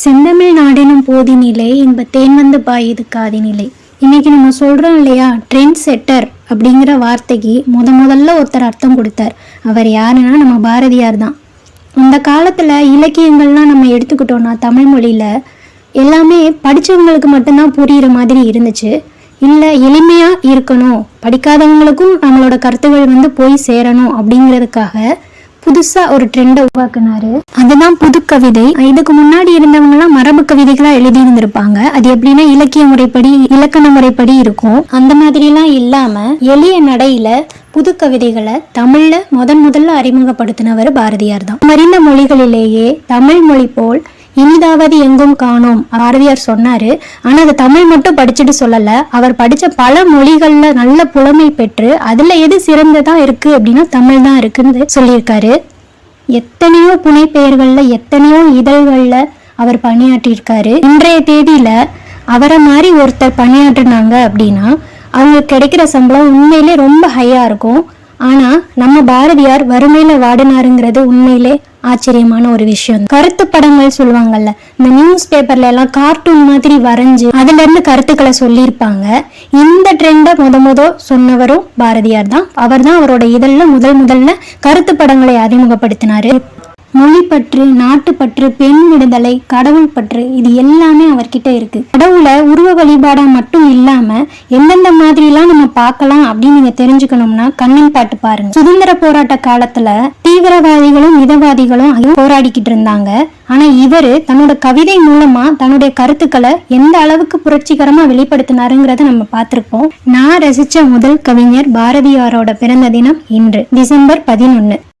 செந்தமிழ் நாடெனும் போதினிலே இன்ப தேன் வந்து பாயுது காதினிலே இன்னைக்கு நம்ம சொல்கிறோம் இல்லையா ட்ரெண்ட் செட்டர் அப்படிங்கிற வார்த்தைக்கு முத முதல்ல ஒருத்தர் அர்த்தம் கொடுத்தார். அவர் யாருன்னா நம்ம பாரதியார் தான். அந்த காலத்தில் இலக்கியங்கள்லாம் நம்ம எடுத்துக்கிட்டோம்னா தமிழ்மொழியில் எல்லாமே படித்தவங்களுக்கு மட்டும்தான் புரிகிற மாதிரி இருந்துச்சு. இல்லை எளிமையாக இருக்கணும். படிக்காதவங்களுக்கும் நம்மளோட கருத்துக்கள் வந்து போய் சேரணும் அப்படிங்கிறதுக்காக புதுசா ஒரு ட்ரெண்டை உருவாக்குனாரு. அதுதான் புது கவிதை இதுக்கு முன்னாடி இருந்தவங்கலாம் மரபு கவிதைகளா எழுதி இருந்திருப்பாங்க அது எப்படின்னா இலக்கிய முறைப்படி இலக்கண முறைப்படி இருக்கும். அந்த மாதிரிலாம் இல்லாம எளிய நடையில புது கவிதைகளை தமிழ்ல முதன் முதல்ல அறிமுகப்படுத்தினவர் பாரதியார் தான். மறிந்த மொழிகளிலேயே தமிழ் மொழி போல் இனிதாவது எங்கும் காணோம் பாரதியார் சொன்னாரு. ஆனா அது தமிழ் மட்டும் படிச்சுட்டு சொல்லல. அவர் படிச்ச பல மொழிகள்ல நல்ல புலமை பெற்று அதுல எது சிறந்ததா இருக்கு அப்படின்னா தமிழ் தான் இருக்குன்னு சொல்லியிருக்காரு. எத்தனையோ புனைப்பெயர்கள்ல எத்தனையோ இதழ்கள்ல அவர் பணியாற்றியிருக்காரு. இன்றைய தேதியில அவரை மாதிரி ஒருத்தர் பணியாற்றினாங்க அப்படின்னா அவங்களுக்கு கிடைக்கிற சம்பளம் உண்மையிலே ரொம்ப ஹையா இருக்கும். ஆனா நம்ம பாரதியார் வறுமையில வாடினாருங்கிறது உண்மையிலே ஆச்சரியமான ஒரு விஷயம். கருத்து படங்கள் சொல்லுவாங்கல்ல இந்த நியூஸ் பேப்பர்ல எல்லாம் கார்ட்டூன் மாதிரி வரைஞ்சு அதுல இருந்து கருத்துக்களை சொல்லியிருப்பாங்க. இந்த ட்ரெண்டை முத முத சொன்னவரும் பாரதியார் தான். அவர் தான் அவரோட இதழில் முதல் முதல்ல கருத்து படங்களை அறிமுகப்படுத்தினாரு. மொழிப்பற்று நாட்டுப்பற்று பெண் விடுதலை கடவுள் பற்று இது எல்லாமே அவர்கிட்ட இருக்கு. கடவுளை உருவ வழிபாடா மட்டும் இல்லாம எந்தெந்த மாதிரிலாம் நம்ம பார்க்கலாம் அப்படின்னு நீங்க தெரிஞ்சுக்கணும்னா கண்ணன் பாட்டு பாருங்க. சுதந்திர போராட்ட காலத்துல தீவிரவாதிகளும் மிதவாதிகளும் போராடிக்கிட்டு இருந்தாங்க. ஆனா இவரு தன்னோட கவிதை மூலமா தன்னுடைய கருத்துக்களை எந்த அளவுக்கு புரட்சிகரமா வெளிப்படுத்தினாருங்கிறத நம்ம பார்த்திருப்போம். நான் ரசிச்ச முதல் கவிஞர் பாரதியாரோட பிறந்த தினம் இன்று டிசம்பர் பதினொன்னு.